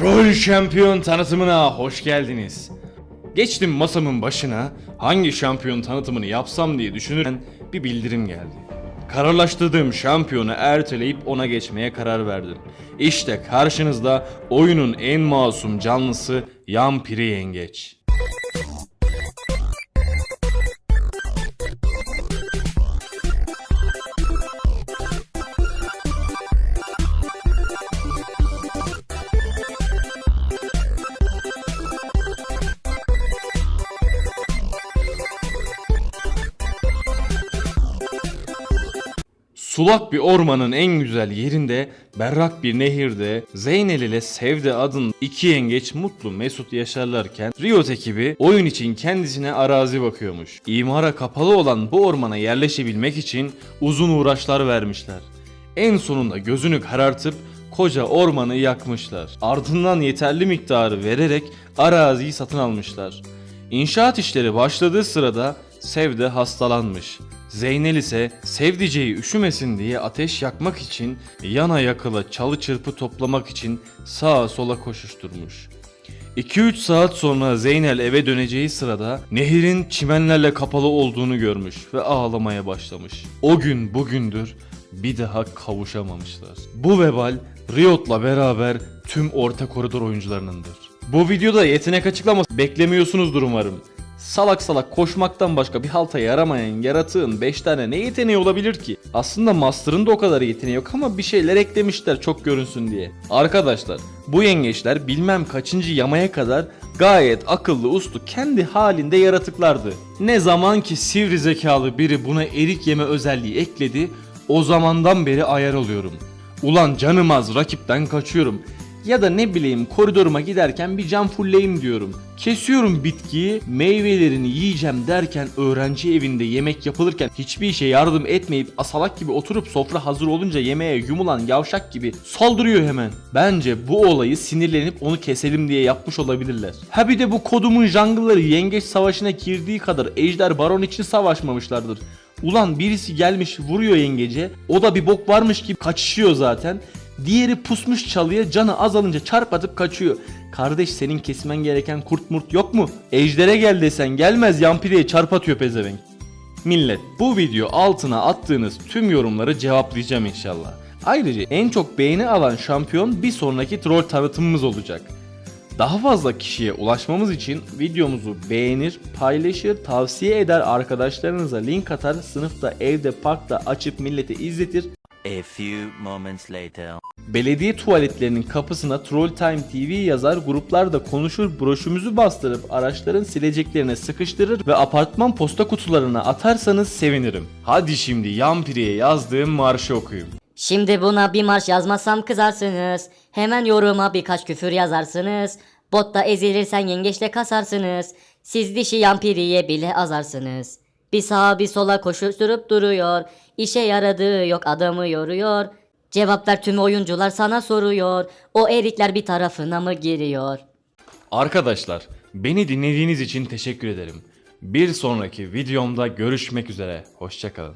Troll şampiyon tanıtımına hoş geldiniz. Geçtim masamın başına hangi şampiyon tanıtımını yapsam diye düşünürken bir bildirim geldi. Kararlaştırdığım şampiyonu erteleyip ona geçmeye karar verdim. İşte karşınızda oyunun en masum canlısı Yampiri Yengeç. Sulak bir ormanın en güzel yerinde, berrak bir nehirde Zeynel ile Sevde adın iki yengeç mutlu mesut yaşarlarken Riot ekibi oyun için kendisine arazi bakıyormuş. İmara kapalı olan bu ormana yerleşebilmek için uzun uğraşlar vermişler. En sonunda gözünü karartıp koca ormanı yakmışlar. Ardından yeterli miktarı vererek araziyi satın almışlar. İnşaat işleri başladığı sırada Sevde hastalanmış. Zeynel ise sevdiceği üşümesin diye ateş yakmak için yana yakıla çalı çırpı toplamak için sağa sola koşuşturmuş. 2-3 saat sonra Zeynel eve döneceği sırada nehirin çimenlerle kapalı olduğunu görmüş ve ağlamaya başlamış. O gün bugündür bir daha kavuşamamışlar. Bu vebal Riot'la beraber tüm orta koridor oyuncularınındır. Bu videoda yetenek açıklaması beklemiyorsunuzdur umarım. Salak salak koşmaktan başka bir halta yaramayan yaratığın 5 tane ne yeteneği olabilir ki? Aslında Master'ın da o kadar yeteneği yok ama bir şeyler eklemişler çok görünsün diye. Arkadaşlar bu yengeçler bilmem kaçıncı yamaya kadar gayet akıllı uslu kendi halinde yaratıklardı. Ne zaman ki sivri zekalı biri buna erik yeme özelliği ekledi o zamandan beri ayar oluyorum. Ulan canım az rakipten kaçıyorum. Ya da ne bileyim koridoruma giderken bir cam fulleyim diyorum. Kesiyorum bitkiyi, meyvelerini yiyeceğim derken öğrenci evinde yemek yapılırken hiçbir işe yardım etmeyip asalak gibi oturup sofra hazır olunca yemeğe yumulan yavşak gibi saldırıyor hemen. Bence bu olayı sinirlenip onu keselim diye yapmış olabilirler. Ha bir de bu kodumun jungle'ları yengeç savaşına girdiği kadar ejder baron için savaşmamışlardır. Ulan birisi gelmiş vuruyor yengece o da bir bok varmış gibi kaçışıyor zaten. Diğeri pusmuş çalıya canı azalınca çarpatıp kaçıyor. Kardeş senin kesmen gereken kurt murt yok mu? Ejdere gel desen gelmez yampireye çarpatıyor pezevenk. Millet bu video altına attığınız tüm yorumları cevaplayacağım inşallah. Ayrıca en çok beğeni alan şampiyon bir sonraki troll tanıtımımız olacak. Daha fazla kişiye ulaşmamız için videomuzu beğenir, paylaşır, tavsiye eder arkadaşlarınıza link atar, sınıfta, evde, parkta açıp millete izletir. A few moments later. Belediye tuvaletlerinin kapısına Troll Time TV yazar, gruplarda konuşur, broşümüzü bastırıp araçların sileceklerine sıkıştırır ve apartman posta kutularına atarsanız sevinirim. Hadi şimdi Yampiri'ye yazdığım marşı okuyayım. Şimdi buna bir marş yazmazsam kızarsınız. Hemen yoruma birkaç küfür yazarsınız. Botta ezilirsen yengeçle kasarsınız. Siz dişi yampiriye bile azarsınız. Bir sağa bir sola koşuşturup duruyor. İşe yaradığı yok adamı yoruyor. Cevaplar tüm oyuncular sana soruyor. O erikler bir tarafına mı giriyor? Arkadaşlar beni dinlediğiniz için teşekkür ederim. Bir sonraki videomda görüşmek üzere. Hoşçakalın.